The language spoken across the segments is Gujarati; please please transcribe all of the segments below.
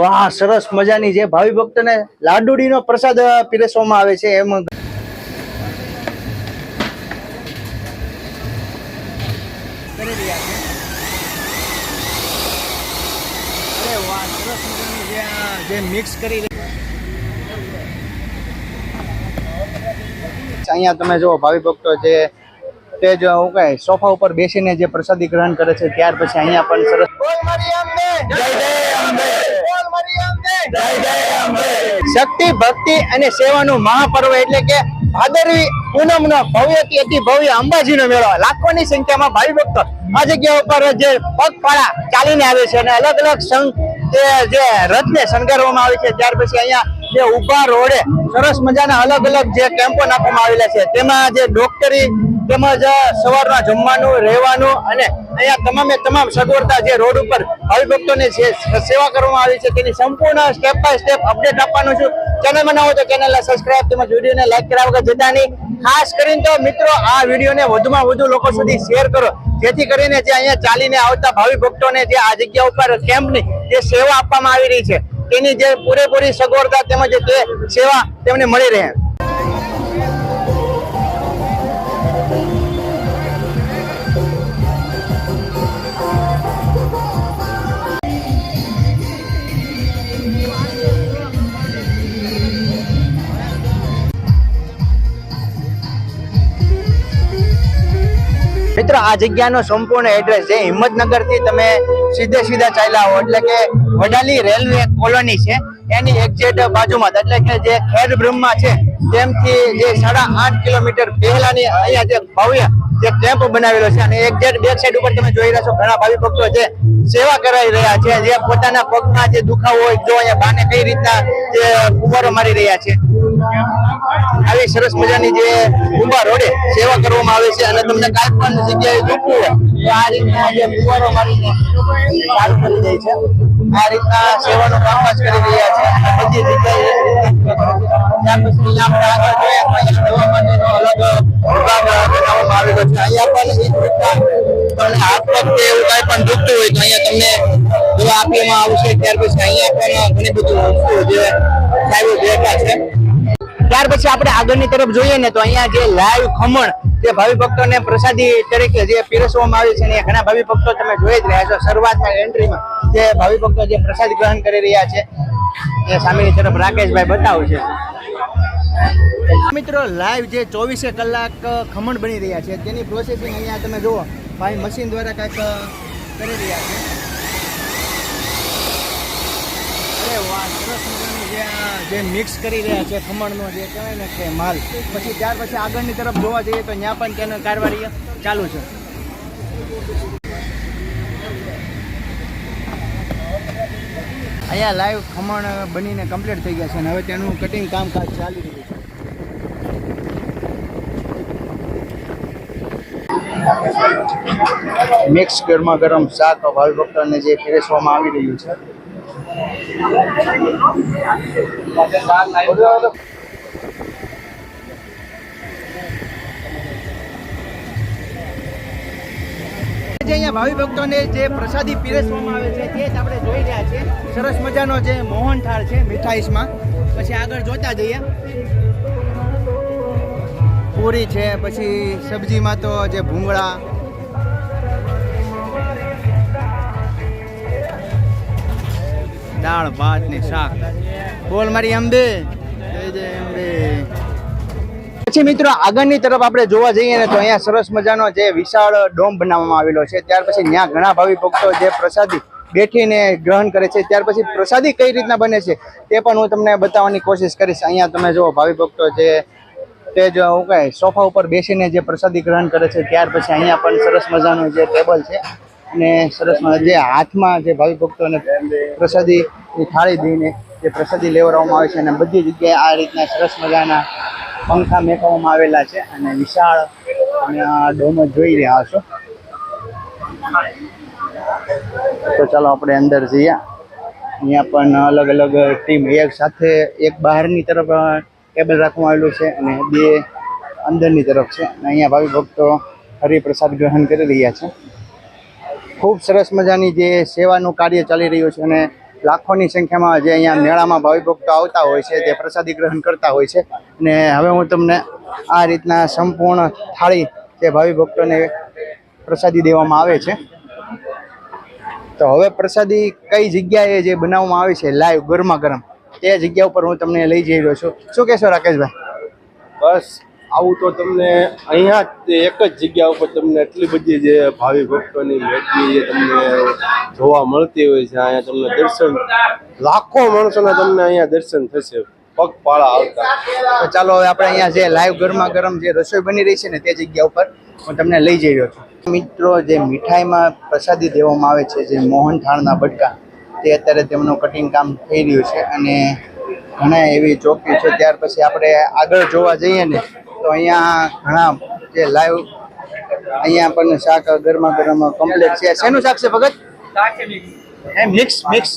વાહ સરસ મજાની જે ભાવિ ભક્તોને લાડુડીનો પ્રસાદ પીરસવામાં આવે છે એમ. જે મિક્સ કરી અહીંયા તમે જુઓ ભાવિ ભક્તો જે તે જ હું કહે સોફા ઉપર બેસીને જે પ્રસાદી ગ્રહણ કરે છે ત્યાર પછી અહીંયા પણ સરસ શક્તિ, ભક્તિ અને સેવાનું મહાપર્વ એટલે કે ભાદરવી પૂનમ નો ભવ્ય ભવ્ય અંબાજીનો મેળો. લાખોની સંખ્યામાં ભાવિ ભક્તો આ જગ્યા ઉપર જે પગપાળા ચાલીને આવે છે અને અલગ અલગ સંઘ જે રથને શણગારવામાં આવે છે. ત્યાર પછી અહીંયા જે ઊભા રોડે સરસ મજાના અલગ અલગ જે કેમ્પો નાખવામાં આવેલા છે. તેમાં જે ડોક્ટરી તેમજ સવારના જમવાનું, રહેવાનું અને અહીંયા તમામે તમામ સગવડતા જે રોડ ઉપર હરિભક્તોને સેવા કરવામાં આવી છે તેની સંપૂર્ણ સ્ટેપ બાય સ્ટેપ અપડેટ આપવાનું છું. ચેનલ બનાવો તો ચેનલને સબસ્ક્રાઇબ તેમજ વિડીયોને લાઈક કર્યા વગર જતા નહીં. ખાસ કરીને તો મિત્રો, આ વિડીયોને વધુમાં વધુ લોકો સુધી શેર કરો. જેથી કરીને જે અહીંયા ચાલીને આવતા ભાવિ ભક્તોને જે આ જગ્યા ઉપર કેમ્પની જે સેવા આપવામાં આવી રહી છે, તેની જે પૂરેપૂરી સગવડતા તેમજ તે સેવા તેમને મળી રહે. આ જગ્યાનો સંપૂર્ણ એડ્રેસ છે. હિંમતનગરથી તમે સીધે સીધા ચાલ્યા આવો. એટલે કે વડાલી રેલવે કોલોની છે. એની એક્ઝેક્ટ બાજુમાં એટલે કે જે ખેડ બ્રહ્મા છે, તેમથી જે સાડા આઠ કિલોમીટર પહેલાની અહીંયા જે ભવ્ય જે કેમ્પ બનાવેલો છે અને એક્ઝેક્ટ બેક સાઈડ ઉપર તમે જોઈ રહ્યા છો, ઘણા ભાવિ ભક્તો છે સેવા કરાવી રહ્યા છે, જે પોતાના પગમાં જે દુખાવો હોય, જો અહીંયા બાને કઈ રીતના જે ફુવારો મારી રહ્યા છે. આવી સરસ મજાની જે કુંભા રોડે સેવા કરવામાં આવે છે અને તમને કાંઈ પણ જગ્યાએ દુખવું હોય, તો આ રીતના જે કુંભારો મારીને ચાલુ કરી દે છે. આ રીતના સેવાનું કામકાજ કરી રહ્યા છે. બધી જગ્યાએ ત્યાર પછી અલગ બનાવવામાં આવેલો છે. અહીંયા પણ એ રીતના કાંઈ પણ દુખતું હોય તો અહીંયા તમને દવા આપવામાં આવશે. ત્યાર પછી અહીંયા પણ ઘણી બધી વસ્તુઓ જે સારું બેઠા છે. ત્યાર પછી આપણે આગળની તરફ જોઈએ ને તો અહીંયા જે લાઈવ ખમણ જે ભાવિ ભક્તોને પ્રસાદી તરીકે જે પીરસવામાં આવે છે ને ઘણા ભાવિ ભક્તો તમે જોઈ જ રહ્યા છો. શરૂઆતમાં એન્ટ્રીમાં જે ભાવિ ભક્તો જે પ્રસાદ ગ્રહણ કરી રહ્યા છે, એ સામેની તરફ રાકેશભાઈ બતાવશે મિત્રો, લાઈવ જે ચોવીસે કલાક ખમણ બની રહ્યા છે. તેની પ્રોસેસિંગ અહીંયા તમે જુઓ, ભાઈ મશીન દ્વારા કાંઈક કરી રહ્યા છે. અરે વાહ, સરસ જે મિક્સ કરી રહ્યા છે, ખમણનો જે કહેવાય ને કે માલ. પછી ત્યાર પછી આગળની તરફ જોવા જઈએ તો ત્યાં પણ તેનો કારવારી ચાલુ છે. અહીંયા લાઈવ ખમણ બનીને કમ્પ્લીટ થઈ ગયા છે અને હવે તેનું કટિંગ કામકાજ ચાલી રહ્યું છે. મિક્સ ગરમા ગરમ શાક વાલ ભક્તોને જે પીરસવામાં આવી રહ્યું છે. જે અહીંયા ભાવિ ભક્તોને જે પ્રસાદી પીરસવામાં આવે છે, તે જ આપણે જોઈ રહ્યા છીએ. સરસ મજાનો જે મોહનથાળ છે મીઠાઈસમાં પછી આગળ જોતા જઈએ. પૂરી છે, પછી સબ્જીમાં તો જે ભૂંગળા દાળ, ભાત ને શાક. બોલ મારી અંબે જય જય અંબે પછી મિત્રો, આગળની તરફ આપણે જોવા જઈએ ને તો અહીંયા સરસ મજાનો જે વિશાળ ડોમ બનાવવામાં આવેલો છે. ત્યાર પછી ત્યાં ઘણા ભાવિ ભક્તો જે પ્રસાદી બેઠીને ગ્રહણ કરે છે. ત્યાર પછી પ્રસાદી કઈ રીતના બને છે તે પણ હું તમને બતાવવાની કોશિશ કરીશ. અહીંયા તમે જુઓ, ભાવિ ભક્તો જે તે જ હું કહે, સોફા ઉપર બેસીને જે પ્રસાદી ગ્રહણ કરે છે. ત્યાર પછી અહીંયા પણ સરસ મજાનું જે ટેબલ છે. અને સરસ જે હાથમાં જે ભાવિ ભક્તોને પ્રસાદી થાળી દઈને જે પ્રસાદી લેવડાવવામાં આવે છે અને બધી જગ્યાએ આ રીતના સરસ મજાના પંખા મેકવામાં આવેલા છે અને વિશાળ અને ડોમ જોઈ રહ્યા હશો. તો ચાલો આપણે અંદર જઈએ. અહીંયા પણ અલગ અલગ ટીમ એક સાથે એક બહારની તરફ ટેબલ રાખવામાં આવેલું છે અને બે અંદરની તરફ છે. અને અહીંયા ભાવિ ભક્તો હરિપ્રસાદ ગ્રહણ કરી રહ્યા છે. ખૂબ સરસ મજાની જે સેવાનું કાર્ય ચાલી રહ્યું છે અને લાખોની સંખ્યામાં જે અહીંયા મેળામાં ભાવિ ભક્તો આવતા હોય છે તે પ્રસાદી ગ્રહણ કરતા હોય છે. અને હવે હું તમને આ રીતના સંપૂર્ણ થાળી જે ભાવિ ભક્તોને પ્રસાદી દેવામાં આવે છે. તો હવે પ્રસાદી કઈ જગ્યાએ જે બનાવવામાં આવે છે, લાઈવ ગરમા ગરમ, તે જગ્યા ઉપર હું તમને લઈ જઈ રહ્યો છું. શું કહેશો રાકેશભાઈ? બસ આવું તો તમને અહીંયા જ એક જ જગ્યા ઉપર તમને એટલી બધી જે ભાવિ ભક્તોની મેટની જે તમને જોવા મળતી હોય છે, અહીંયા તમને દર્શન, લાખો માણસોના તમને અહીંયા દર્શન થશે, પગપાળા આવતા તો ચાલો હવે આપણે અહીંયા જે લાઈવ ગરમા ગરમ જે રસોઈ બની રહી છે ને તે જગ્યા ઉપર હું તમને લઈ જઈ રહ્યો છું. મિત્રો, જે મીઠાઈમાં પ્રસાદી દેવામાં આવે છે, જે મોહનથાળના બટકા, તે અત્યારે તેમનું કટિંગ કામ થઈ રહ્યું છે અને ઘણા એવી ચોકી છે. ત્યાર પછી આપણે આગળ જોવા જઈએ ને તો અહીંયા ઘણા જે લાઈવ અહીંયા પણ શાક ગરમા ગરમ કમ્પ્લીટ છે. શેનું શાક છે ભગત? મિક્સ મિક્સ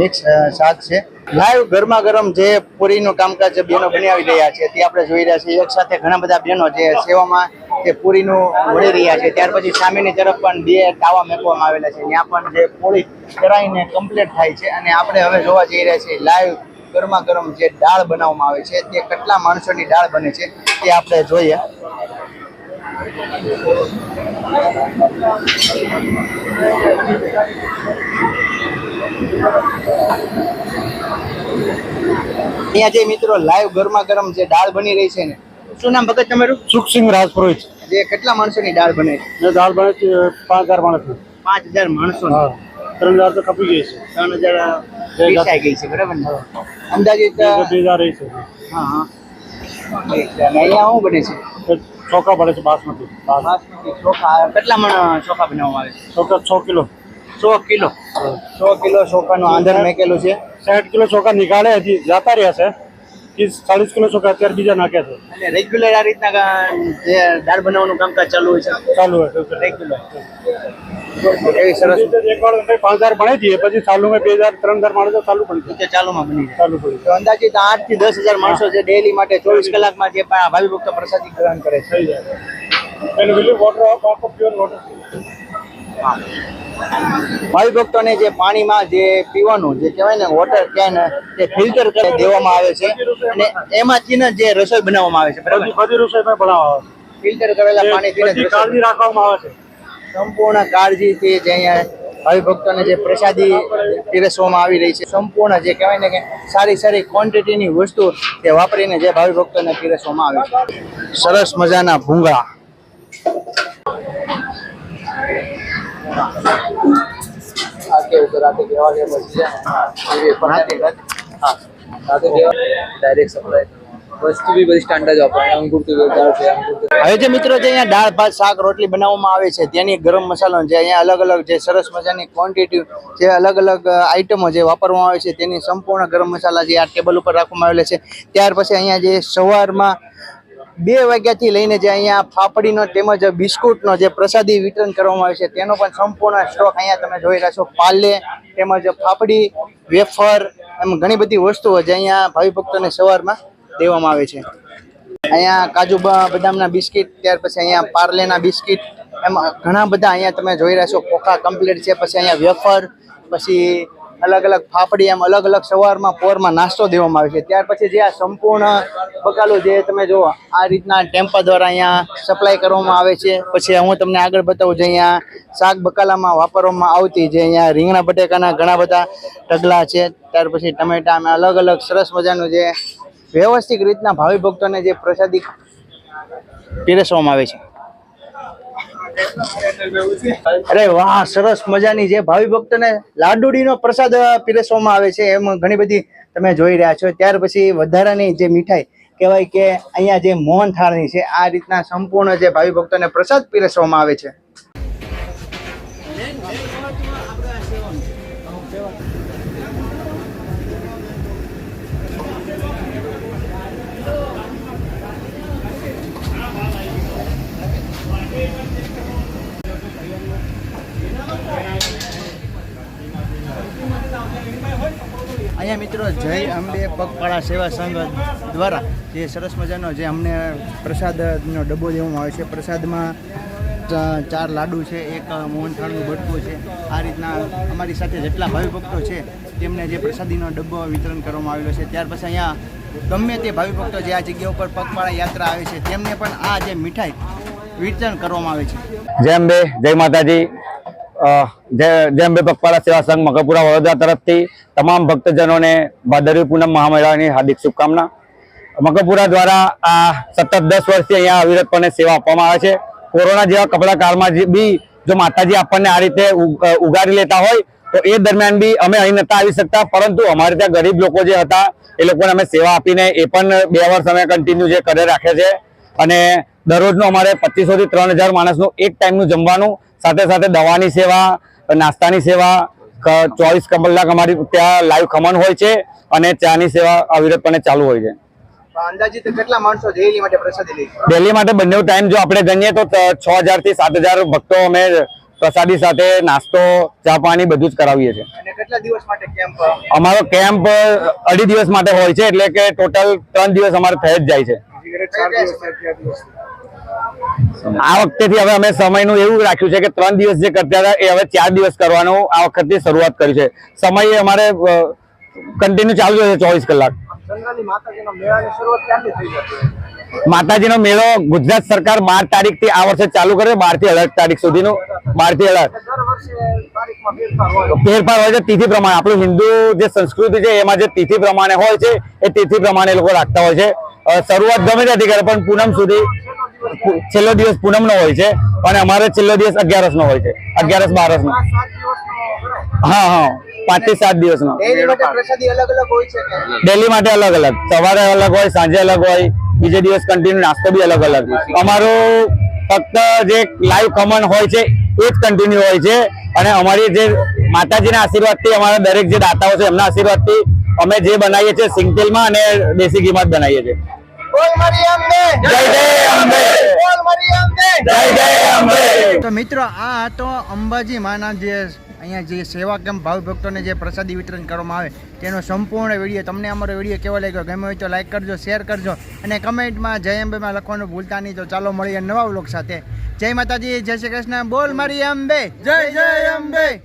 મિક્સ શાક છે. લાઈવ ગરમા ગરમ જે પૂરીનું કામકાજ બહેનો બનાવી રહ્યા છે, તે આપણે જોઈ રહ્યા છીએ. એક સાથે ઘણા બધા બહેનો જે સેવામાં તે પૂરીનું વળી રહ્યા છે. ત્યાર પછી સામેની તરફ પણ બે તાવા મેકવામાં આવેલા છે. ત્યાં પણ જે પૂરી કરાઈને કમ્પ્લીટ થાય છે. અને આપણે હવે જોવા જઈ રહ્યા છીએ લાઈવ ગરમા ગરમ જે દાળ બનાવવામાં આવે છે તે કેટલા માણસોની દાળ બને છે તે આપણે જોઈએ. અહીંયા જે મિત્રો લાઈવ ગરમા ગરમ જે દાળ બની રહી છે ને શું નામ ભગત તમારું? સુખસિંહ રાજપુરોહિત. જે કેટલા માણસોની દાળ બને છે? દાળ બને છે પાંચ હજાર માણસ પાંચ હજાર માણસો ત્રણ હજાર તો કપી ગઈ છે. ત્રણ હજાર પીસાઈ ગઈ છે બરાબર ને? અંદાજિત બે હજાર રહી છે. હા હા. અહીંયા શું બને છે? ચોખા પડે છે બાસમતી. બાસમતી ચોખા. કેટલા મણ ચોખા બનાવવામાં આવે છે? ચોખા છ કિલો. સો કિલો? સો કિલો ચોખાનું આંધણ મેકેલું છે. સાઠ કિલો ચોખા નીકાળે હજી જતા રહ્યા છે. ત્રીસ ચાલીસ કિલો ચોખા અત્યારે બીજા નાખ્યા છે? અને રેગ્યુલર આ રીતના જે દાળ બનાવવાનું કામકાજ ચાલુ હોય છે? ચાલુ હોય રેગ્યુલર એવી સરસ. એક વાર પાંચ હજાર ભણે છીએ પછી ચાલુ મેં બે હજાર ત્રણ હજાર માણસો ચાલુ પડી ચાલુમાં બની ચાલુ પડી તો અંદાજિત આઠથી દસ હજાર માણસો છે ડેલી માટે ચોવીસ કલાકમાં જે ભાવિ ભક્તો પ્રસાદી ગ્રહણ કરે છે. એનું વોટર વોટર ભાવિ ભક્તોને જે પાણીમાં જે પીવાનું જે કહેવાય ને વોટર કેન તે ફિલ્ટર કરી દેવામાં આવે છે. અને એમાંથી ને જે રસોઈ બનાવવામાં આવે છે બરાબર? બધી રસોઈ ફિલ્ટર કરેલા પાણીથી કાળજી રાખવામાં આવે છે. સંપૂર્ણ કાળજીથી જે અહીંયા ભાવિ ભક્તોને જે પ્રસાદી પીરસવામાં આવી રહી છે સંપૂર્ણ જે કહેવાય ને કે સારી સારી ક્વોન્ટિટીની વસ્તુ તે વાપરીને જે ભાવિ ભક્તોને પીરસવામાં આવે છે. સરસ મજાના ભૂંગળા. હવે જે મિત્રો જે અહીંયા દાળ, ભાત, શાક, રોટલી બનાવવામાં આવે છે, ત્યાંની ગરમ મસાલો જે અહીંયા અલગ અલગ જે સરસ મજાની ક્વોન્ટિટી જે અલગ અલગ આઈટમો જે વાપરવામાં આવે છે, તેની સંપૂર્ણ ગરમ મસાલા જે આ ટેબલ ઉપર રાખવામાં આવેલા છે. ત્યાર પછી અહીંયા જે સવારમાં બે વાગ્યાથી લઈને જે અહીંયા ફાફડીનો તેમજ બિસ્કુટનો જે પ્રસાદી વિતરણ કરવામાં આવે છે, તેનો પણ સંપૂર્ણ સ્ટોક અહીંયા તમે જોઈ રહ્યા છો. પાલે તેમજ ફાફડી, વેફર એમ ઘણી બધી વસ્તુઓ જે અહીંયા ભાવિ ભક્તોને સવારમાં દેવામાં આવે છે. અહીંયા કાજુ બદામના બિસ્કિટ, ત્યાર પછી અહીંયા પાર્લેના બિસ્કિટ એમ ઘણા બધા અહીંયા તમે જોઈ રહ્યા છો. કોખા કમ્પ્લીટ છે, પછી અહીંયા વેફર, પછી અલગ અલગ ફાફડી એમ અલગ અલગ સવારમાં પોરમાં નાસ્તો દેવામાં આવે છે. ત્યાર પછી જે આ સંપૂર્ણ બકાલું જે તમે જુઓ, આ રીતના ટેમ્પા દ્વારા અહીંયા સપ્લાય કરવામાં આવે છે. પછી હું તમને આગળ બતાવું જે અહીંયા શાક બકાલામાં વાપરવામાં આવતી જે અહીંયા રીંગણા બટેકાના ઘણા બધા ઢગલા છે. ત્યાર પછી ટમેટા અલગ અલગ સરસ મજાનું જે વ્યવસ્થિત રીતના ભાવિ ભક્તોને જે પ્રસાદી પીરસવામાં આવે છે. અરે વાહ, સરસ મજાની જે ભાવિ ભક્તોને લાડુડીનો પ્રસાદ પીરસવામાં આવે છે એમ ઘણી બધી તમે જોઈ રહ્યા છો. ત્યાર પછી વધારાની જે મીઠાઈ કહેવાય કે અહીંયા જે મોહન થાળની છે, આ રીતના સંપૂર્ણ જે ભાવિ ભક્તોને પ્રસાદ પીરસવામાં આવે છે. અહીંયા મિત્રો જય અંબે પગપાળા સેવા સંઘ દ્વારા જે સરસ મજાનો જે અમને પ્રસાદનો ડબ્બો દેવામાં આવે છે. પ્રસાદમાં ચાર લાડુ છે, એક મોહનથાળનું બટકું છે. આ રીતના અમારી સાથે જેટલા ભાવિ ભક્તો છે, તેમને જે પ્રસાદીનો ડબ્બો વિતરણ કરવામાં આવેલો છે. ત્યાર પછી અહીંયા ગમે તે ભાવિ ભક્તો જે આ જગ્યા ઉપર પગપાળા યાત્રા આવે છે, તેમને પણ આ જે મીઠાઈ વિતરણ કરવામાં આવે છે. જય અંબે, જય માતાજી. અ, બે પગપાળા સેવા સંઘ મકરપુરા વડોદરા તરફથી તમામ ભક્તજનોને ભાદરવી પૂનમ મહામેળાની હાર્દિક શુભકામના. મકરપુરા દ્વારા આ સતત દસ વર્ષથી અહીંયા અવિરતપણે સેવા આપવામાં આવે છે. કોરોના જેવા કપડા કાળમાં બી જો માતાજી આપણને આ રીતે ઉ- અ, ઉગારી લેતા હોય તો એ દરમિયાન બી અમે અહીં નતા આવી શકતા. પરંતુ અમારે ત્યાં ગરીબ લોકો જે હતા એ લોકોને અમે સેવા આપીને એ પણ બે વર્ષ અમે કન્ટિન્યુ જે કરે રાખે છે. અને દરરોજનું અમારે પચીસો થી ત્રણ હજાર માણસનું એક ટાઈમનું જમવાનું સાથે સાથે દવાની સેવા નાસ્તાની સેવા ચોવીસ કલાક અમારી ત્યાં લાઈવ ખમણ હોય છે અને ચાની સેવા અવિરતપણે ચાલુ હોય છે. અંદાજિત કેટલા માણસો ડેલી માટે પ્રસાદી બંને ટાઈમ જો આપણે ગણીએ તો છ હજારથી સાત હજાર ભક્તો અમે પ્રસાદી સાથે નાસ્તો ચા પાણી બધું જ કરાવીએ છીએ. અને કેટલા દિવસ માટે કેમ્પ અમારો કેમ્પ અઢી દિવસ માટે હોય છે એટલે કે ટોટલ ત્રણ દિવસ અમારે થઈ જ જાય છે. આ વખતેથી હવે અમે સમયનું એવું રાખ્યું છે કે ત્રણ દિવસ જે કરતા હતા એ હવે ચાર દિવસ કરવાનું આ વખતથી શરૂઆત કરી છે. સમય અમારે કન્ટિન્યુ ચાલુ છે ચોવીસ કલાક. માતાજીનો મેળો ગુજરાત સરકાર બાર તારીખથી આ વર્ષે ચાલુ કરે બારથી અઢાર તારીખ સુધીનું બારથી અઢાર ફેરફાર હોય. છે તિથિ પ્રમાણે. આપણું હિન્દુ જે સંસ્કૃતિ છે એમાં જે તિથિ પ્રમાણે હોય છે એ તિથિ પ્રમાણે લોકો રાખતા હોય છે. શરૂઆત ગમે ત્યાંથી કરે પણ પૂનમ સુધી છેલ્લો દિવસ પૂનમ નો હોય છે અને અમારે છેલ્લો દિવસ અગિયારસ નો હોય છે અગિયારસ બારસ નો સાત દિવસનો ગણાય. હા હા પાંચથી સાત દિવસ નો ડેલી માટે અલગ અલગ હોય છે કે? ડેલી માટે અલગ અલગ સવારે અલગ હોય સાંજે અલગ હોય બીજે દિવસ કન્ટિન્યુ નાસ્તો બી અલગ અલગ અમારું ફક્ત જે લાઈવ કમન હોય છે એ જ કન્ટિન્યુ હોય છે. અને અમારી જે માતાજીના આશીર્વાદથી અમારા દરેક જે દાતાઓ છે એમના આશીર્વાદથી અમે જે બનાવીએ છીએ સિંગતેલમાં અને દેશી ઘીમાં જ બનાવીએ છીએ. બોલ મારી અંબે. જય જય અંબે. બોલ મારી અંબે. જય જય અંબે. તો મિત્રો આ હતો અંબાજી માના જે અહીંયા જે સેવા કેમ્પ ભાવ ભક્તોને જે પ્રસાદી વિતરણ કરવામાં આવે તેનો સંપૂર્ણ વીડિયો તમને અમારો વીડિયો કેવો લાગ્યો? ગમે હોય તો લાઈક કરજો શેર કરજો અને કમેન્ટમાં જય અંબેમાં લખવાનું ભૂલતા નહીં. તો ચાલો મળીએ નવા વ્લોગ સાથે. જય માતાજી જય શ્રી કૃષ્ણ. બોલ મારી અંબે. જય જય અંબે.